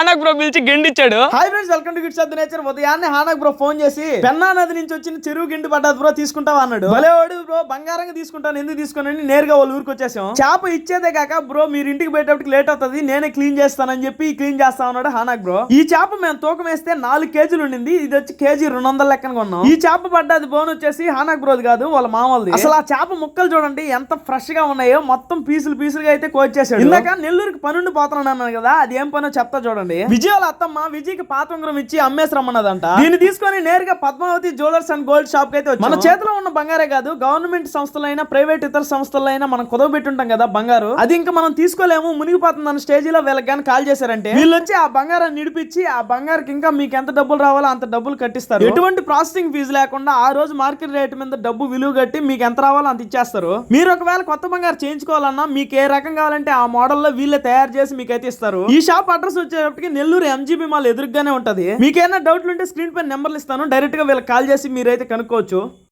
హానాక్ bro పిలిచి గెండిచ్చాడు. Hi friends welcome to gifts of the nature ఉదయాన్నే హానాక్ బ్రో ఫోన్ చేసి పెన్నా నది నుంచి వచ్చిన చెరువు గిండి పడ్డది బ్రో తీసుకుంటావా? అన్నాడు. భలేవాడు బ్రో బంగారంగా తీసుకుంటాను ఎందుకు తీసుకున్నాను నేరుగా వాళ్ళ ఊరికి వచ్చేసాం. చేప ఇచ్చేదే కాక బ్రో మీరు ఇంటికి పోయేటప్పటికి లేట్ అవుతుంది నేనే క్లీన్ చేస్తానని చెప్పి క్లీన్ చేస్తా ఉన్నాడు హానాక్ బ్రో ఈ చేప మేము తూకం వేస్తే నాలుగు కేజీలు ఉండింది ఇది వచ్చి కేజీ రెండు వందల లెక్కన కొన్నాం. ఈ చేప పడ్డది బోన్ వచ్చేసి హానాక్ బ్రోది కాదు వాళ్ళ మామూలుది అసలు ఆ చేప ముక్కలు చూడండి ఎంత ఫ్రెష్గా ఉన్నాయో మొత్తం పీసులు పీసులుగా అయితే కోచ్ చేశాడు ఇందాక నెల్లూరుకి పనుండి పోతున్నాను అన్నాను కదా అది ఏం పనో చెప్తా చూడండి. విజయాల అత్తమ్మ విజయ్కి పాత ఉంగరం ఇచ్చి అమ్మేసి రమ్మన్నదంట. దీన్ని తీసుకొని నేరుగా Padmavathi jewellers and gold shop అయితే వచ్చాం. మన చేతిలో ఉన్న బంగారే కాదు గవర్నమెంట్ సంస్థలైనా ప్రైవేట్ ఇతర సంస్థలైనా మనం కుదవబెట్టుంటాం కదా బంగారు. అది ఇంకా మనం తీసుకోలేము మునిగిపోతుందన్న స్టేజీలో వీళ్ళకి కానీ కాల్ చేశారంటే? వీళ్ళు వచ్చి ఆ బంగారాన్ని నిడిపించి ఆ బంగారుకి ఇంకా మీకు ఎంత డబ్బులు రావాలో అంత డబ్బులు కట్టిస్తారు. ఎటువంటి ప్రాసెసింగ్ ఫీజు లేకుండా ఆ రోజు మార్కెట్ రేట్ మీద డబ్బు విలువ కట్టి మీకు ఎంత రావాలో అంత ఇచ్చేస్తారు. మీరు ఒకవేళ కొత్త బంగారు చేయించుకోవాలన్నా మీకు ఏ రకం కావాలంటే ఆ మోడల్లో వీళ్ళే తయారు చేసి మీకు అయితే ఇస్తారు. ఈ షాప్ అడ్రస్ వచ్చేటప్పటికి నెల్లూరు ఎంజీబీ మాల్ ఎదురుగానే ఉంటది. మీకేమైనా డౌట్లు ఉంటే స్క్రీన్ పైన నెంబర్లు ఇస్తాను. డైరెక్ట్గా వీళ్ళకి కాల్ చేసి మీరైతే కనుక్కోవచ్చు.